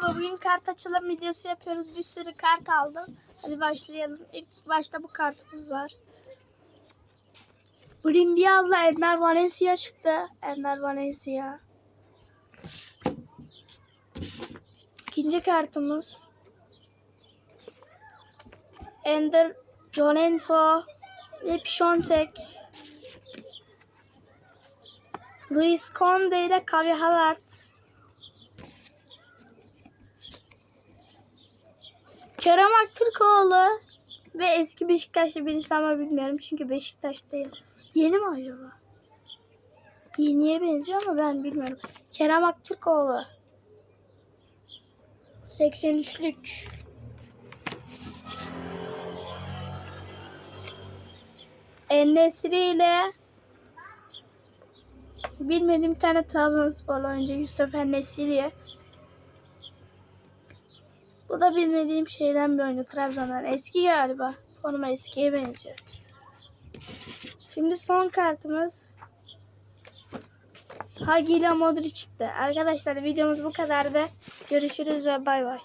Merhaba bugün kart açılım videosu yapıyoruz. Bir sürü kart aldım. Hadi başlayalım. İlk başta bu kartımız var. Brim Diaz'la Ender Valencia çıktı. Ender Valencia. İkinci kartımız. Ender Jonento ve Pişontek. Luis Conde ile Kavi Havertz. Kerem Aktürkoğlu ve eski Beşiktaşlı birisi ama bilmiyorum çünkü Beşiktaş değil. Yeni mi acaba? Yeniye benziyor ama ben bilmiyorum. Kerem Aktürkoğlu. 83'lük. Enesri ile bilmediğim bir tane Trabzonspor oyuncu Yusuf Enesiri. Bu da bilmediğim şeyden bir oyuncu Trabzon'dan. Eski galiba. Forma eskiye benziyor. Şimdi son kartımız Hagi ile Modric çıktı. Arkadaşlar videomuz bu kadardı. Görüşürüz ve bay bay.